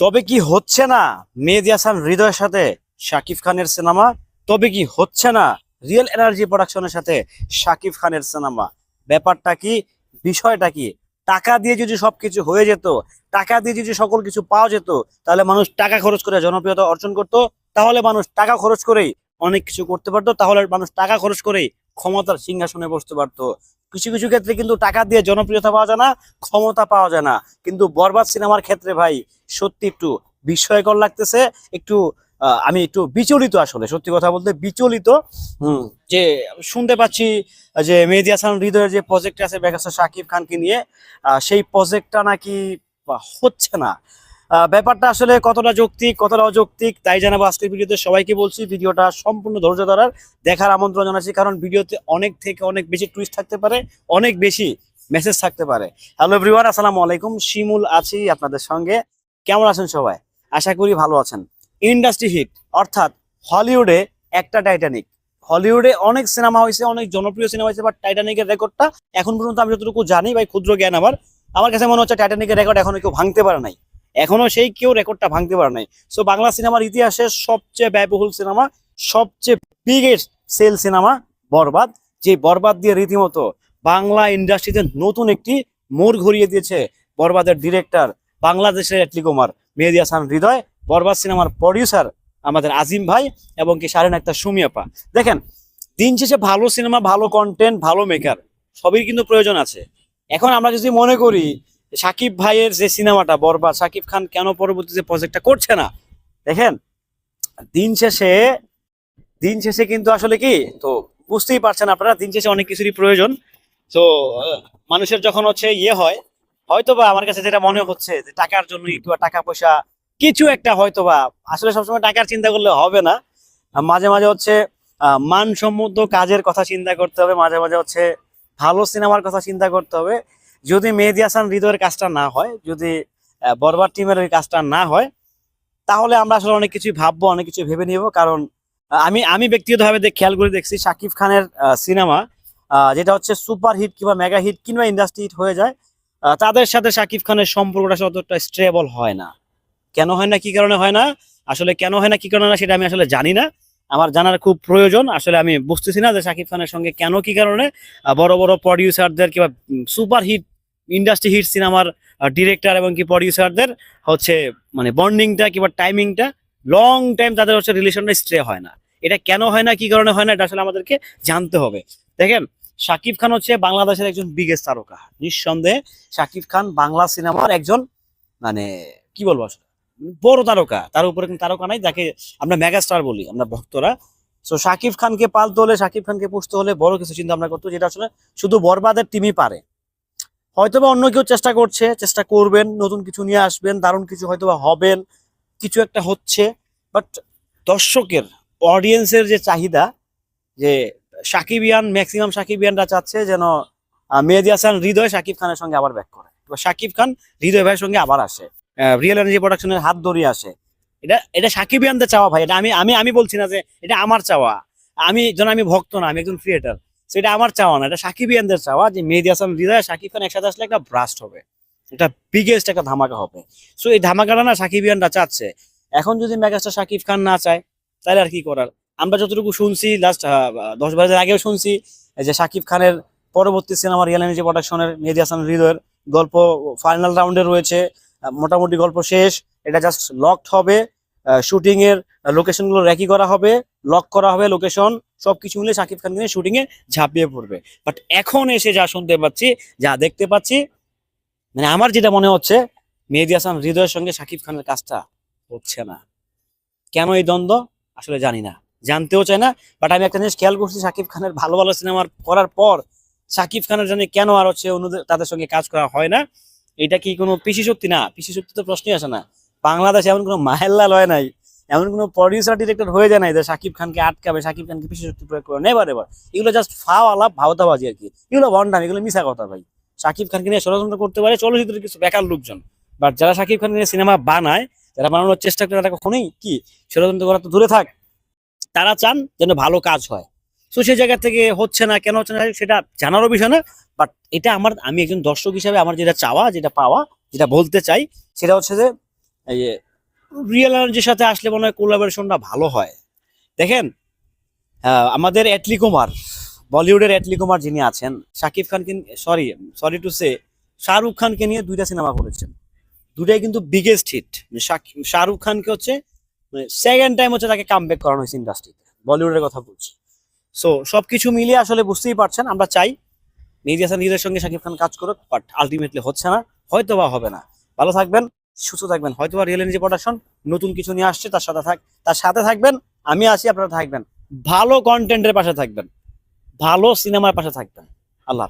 তবে কি হচ্ছে না মেহেদি হাসান হৃদয়ের সাথে শাকিব খানের সিনেমা? তবে কি হচ্ছে না রিয়েল এনার্জি প্রোডাকশনের সাথে শাকিব খানের সিনেমা? ব্যাপারটা কি, বিষয়টা কি? টাকা দিয়ে যদি সবকিছু হয়ে যেত, টাকা দিয়ে যদি সকল কিছু পাওয়া যেত, তাহলে মানুষ টাকা খরচ করে জনপ্রিয়তা অর্জন করত, তাহলে মানুষ টাকা খরচ করেই অনেক কিছু করতে পারতো, তাহলে মানুষ টাকা খরচ করেই ক্ষমতার সিংহাসনে বসতে পারতো। কিছু কিছু ক্ষেত্রে কিন্তু টাকা দিয়ে জনপ্রিয়তা পাওয়া যায় না, ক্ষমতা পাওয়া যায় না। কিন্তু বরবাদ সিনেমার ক্ষেত্রে ভাই, সত্যি একটু বিস্ময়কর লাগতেছে, একটু আমি একটু বিচলিত আসলে, সত্যি কথা বলতে বিচলিত। যে শুনতে পাচ্ছি, যে মেহেদি হাসান হৃদয়ের যে প্রজেক্ট আছে বেগাসা শাকিব খানকে নিয়ে সেই প্রজেক্টটা নাকি হচ্ছে না। ব্যাপারটা আসলে কতটা যৌক্তিক, কতটা অযৌক্তিক, তাই জানাব আজকের ভিডিওতে। সবাইকে বলছি, ভিডিওটা সম্পূর্ণ ধৈর্য ধরার, দেখার আমন্ত্রণ জানাচ্ছি, কারণ ভিডিওতে অনেক থেকে অনেক বেশি টুইস্ট থাকতে পারে, অনেক বেশি মেসেজ থাকতে পারে। হ্যালো এভরিওয়ান আসসালামু আলাইকুম। শিমুল আছি আপনাদের সঙ্গে। কেমন আছেন সবাই? আশা করি ভালো আছেন। ইন্ডাস্ট্রি হিট অর্থাৎ হলিউডে একটা টাইটানিক হলিউডে অনেক সিনেমা হয়েছে, অনেক জনপ্রিয় সিনেমা হয়েছে বাট টাইটানিকের রেকর্ডটা এখন পর্যন্ত আমি যতটুকু জানি ভাই ক্ষুদ্র জ্ঞান আমার আমার কাছে মনে হচ্ছে টাইটানিকের রেকর্ড এখনও কেউ ভাঙতে পারে নাই। এখনও সেই কেউ রেকর্ডটা ভাঙতে পারে নাই। সো বাংলা সিনেমার ইতিহাসে সবচেয়ে ব্যয়বহুল সিনেমা, সবচেয়ে বিগেস্ট সেল সিনেমা বরবাদ, যে বরবাদ দিয়ে রীতিমতো বাংলা ইন্ডাস্ট্রিতে নতুন একটি মোড় ঘুরিয়ে দিয়েছে বরবাদের ডিরেক্টর বাংলাদেশের এটলি কুমার। মেহেদি হাসান হৃদয়, বরবাদ সিনেমার প্রডিউসার আমাদের আজিম ভাই এবং কি সারেন একটা সুমিয়াপা দেখেন, দিন শেষে ভালো সিনেমা, ভালো কন্টেন্ট ভালো মেকার সবই কিন্তু প্রয়োজন আছে। এখন আমরা যদি মনে করি সাকিব ভাইয়ের যে সিনেমাটা বরবাদ, সাকিব খান কেন পরবর্তীতে প্রজেক্টটা করছে না? দেখেন, দিন শেষে দিন শেষে কিন্তু আসলে কি, তো বুঝতেই পারছেন আপনারা, দিন শেষে অনেক কিছুরই প্রয়োজন। তো মানুষের যখন হচ্ছে ইয়ে হয় হয়তো বা আমার কাছে যেটা মনে হচ্ছে যে টাকার জন্য একটু টাকা পয়সা, কিছু একটা হয়তো বা আসলে সবসময় টাকার চিন্তা করলে হবে না। মাঝে মাঝে হচ্ছে মানসম্মত কাজের কথা চিন্তা করতে হবে, মাঝে মাঝে হচ্ছে ভালো সিনেমার কথা চিন্তা করতে হবে। যদি মেহেদি হাসান হৃদয়ের কাজটা না হয় যদি আহ, বরবাদ টিমের ওই কাজটা না হয় তাহলে আমরা আসলে অনেক কিছুই ভাববো অনেক কিছু ভেবে নিব। কারণ আমি আমি ব্যক্তিগতভাবে খেয়াল করে দেখছি শাকিব খানের সিনেমা যেটা হচ্ছে সুপার হিট কিংবা মেগা হিট কিংবা ইন্ডাস্ট্রি হিট হয়ে যায় তাদের সাথে শাকিব খানের সম্পর্কটা অতটা স্ট্রেবল হয় না। কেন হয় না কি কারণে হয় না? আসলে কেন হয় না কি কারণে না সেটা আমি আসলে জানি না। আমার জানার খুব প্রয়োজন। আসলে আমি বুঝতেছি না যে শাকিব খানের সঙ্গে কেন কি কারণে বড় বড় প্রডিউসারদের কিংবা সুপার হিট ইন্ডাস্ট্রি হিট সিনেমার ডিরেক্টর এবং কি প্রডিউসারদের হচ্ছে মানে বন্ডিংটা কিংবা টাইমিংটা লং টাইম তাদের হচ্ছে রিলেশনটা স্ট্রে হয় না। এটা কেন হয় না, কি কারণে হয় না, এটা আসলে আমাদেরকে জানতে হবে। দেখেন, শাকিব খান হচ্ছে বাংলাদেশের একজন বিগেস্ট তারকা। নিঃসন্দেহে শাকিব খান বাংলা সিনেমার একজন মানে কি বলব আসলে, বড় তারকা। তার উপরে কোনো তারকা নাই, যাকে আমরা মেগাস্টার বলি, আমরা ভক্তরা। তো শাকিব খানকে পালতে হলে, শাকিব খানকে পুষতে হলে বড় কিছু চিন্তা ভাবনা করতে যেটা আসলে শুধু বরবাদের টিমই পারে। হয়তোবা অন্য কেউ চেষ্টা করছে, চেষ্টা করবেন, নতুন কিছু নিয়ে আসবেন, দারুণ কিছু হয়তোবা হবেন, কিছু একটা হচ্ছে। বাট দর্শকের অডিয়েন্সের যে চাহিদা, যে সাকিবিয়ান ম্যাক্সিমাম সাকিবিয়ানরা চাচ্ছে যেন মেহেদি হাসান, হৃদয় সাকিব খানের সঙ্গে আবার ব্যাক করে। সাকিব খান, হৃদয় ভাইয়ের সঙ্গে আবার আসে। রিয়েল এনার্জি প্রোডাকশনের হাত ধরিয়ে আসে। এটা এটা সাকিবিয়ানদের চাওয়া ভাই, এটা আমি আমি আমি বলছি না যে এটা আমার চাওয়া। আমি, যেন আমি ভক্ত না, আমি একজন ক্রিয়েটার সেটা আমার চাওয়া না, এটা সাকিবিয়ানদের চাওয়া যে মেহেদি হাসান, হৃদয় সাকিব খান একসাথে আসলে একটা ব্রাস্ট হবে। এটা বিগেস্ট একটা ধামাকা হবে। সো এই ধামাকাটা না সাকিবিয়ানরা চাচ্ছে। এখন যদি মেগাস্টার সাকিব খান না চায়, তাহলে আর কি করার? আমরা যতটুকু শুনছি লাস্ট দশ বারো দিন আগেও শুনছি যে সাকিব খানের পরবর্তী সিনেমা রিয়েল এনার্জি প্রোডাকশনের মেহেদি হাসান হৃদয়ের গল্প ফাইনাল রাউন্ডে রয়েছে মোটামুটি গল্প শেষ। এটা জাস্ট লকড হবে শুটিং এর লোকেশনগুলো র্যাকি করা হবে লক করা হবে লোকেশন সবকিছু মিলে সাকিব খান নিয়ে শুটিং এ ঝাঁপিয়ে পড়বে। বাট এখন এসে যা শুনতে পাচ্ছি, যা দেখতে পাচ্ছি মানে আমার যেটা মনে হচ্ছে, মেহেদি হাসান হৃদয়ের সঙ্গে সাকিব খানের কাজটা হচ্ছে না। কেন এই দ্বন্দ্ব? আসলে জানি না। জানতেও চাই না। বাট আমি একটা জিনিস খেয়াল করছি, সাকিব খানের ভালো ভালো সিনেমা করার পর সাকিব খানের জন্য কেন আর হচ্ছে অন্যদের, তাদের সঙ্গে কাজ করা হয় না? এটা কি কোনো পিসি শক্তি? না, পিসি শক্তি তো প্রশ্নই আসে না। বাংলাদেশে এমন কোনো মাহেল্লা লয় নাই। এমন কোনো প্রডিউসার ডিরেক্টর হয়ে যায় নাই যে সাকিব খানকে আটকাবে, সাকিব খানকে শক্তি প্রয়োগ করে। নেবার এবার এগুলো জাস্ট ফাও আলাপ, ভাওতাবাজি আর কি। এগুলো বন্ডাম, এগুলো মিশা কথা ভাই। সাকিব খানকে নিয়ে ষড়যন্ত্র করতে পারে, চলচ্চিত্রের কিছু বেকার লোকজন। বাট যারা সাকিব খানকে নিয়ে সিনেমা বানায়, যারা বানানোর চেষ্টা করে, তারা কখনোই কি ষড়যন্ত্র করা তো দূরে থাক। তারা চান যেন ভালো কাজ হয়। তো সেই জায়গা থেকে হচ্ছে না, কেন হচ্ছে না সেটা জানারও বিষয় না। বাট এটা আমার, আমি একজন দর্শক হিসাবে আমার যেটা চাওয়া, যেটা পাওয়া, যেটা বলতে চাই, সেটা হচ্ছে যে রিয়েল এনার্জির সাথে আসলে মনে হয় কোলাবোরেশনটা ভালো হয়। দেখেন আমাদের অ্যাটলি কুমার বলিউডের অ্যাটলি কুমার যিনি আছেন শাকিব খানকে sorry sorry to say Shahrukh খানকে নিয়ে দুইটা সিনেমা করেছেন। দুটাই কিন্তু বিগেস্ট হিট শাহরুখ খানকে হচ্ছে সেকেন্ড টাইম হচ্ছে তাকে কাম ব্যাক করানো হয়েছে ইন্ডাস্ট্রিতে বলিউডের কথা বলছি। সো সবকিছু মিলিয়ে আসলে বুঝতেই পারছেন, আমরা চাই মেহেদি হাসান নিজের সঙ্গে শাকিব খান কাজ করুক বাট আলটিমেটলি হচ্ছে না হয়তো বা হবে না। ভালো থাকবেন। সুস্থ থাকবেন। হয়তো বা রিয়েল এনার্জি প্রোডাকশন নতুন কিছু নিয়ে আসছে, তার সাথে থাক তার সাথে থাকবেন, আমি আসি আপনারা থাকবেন। ভালো কন্টেন্টের পাশে থাকবেন। ভালো সিনেমার পাশে থাকবেন। আল্লাহ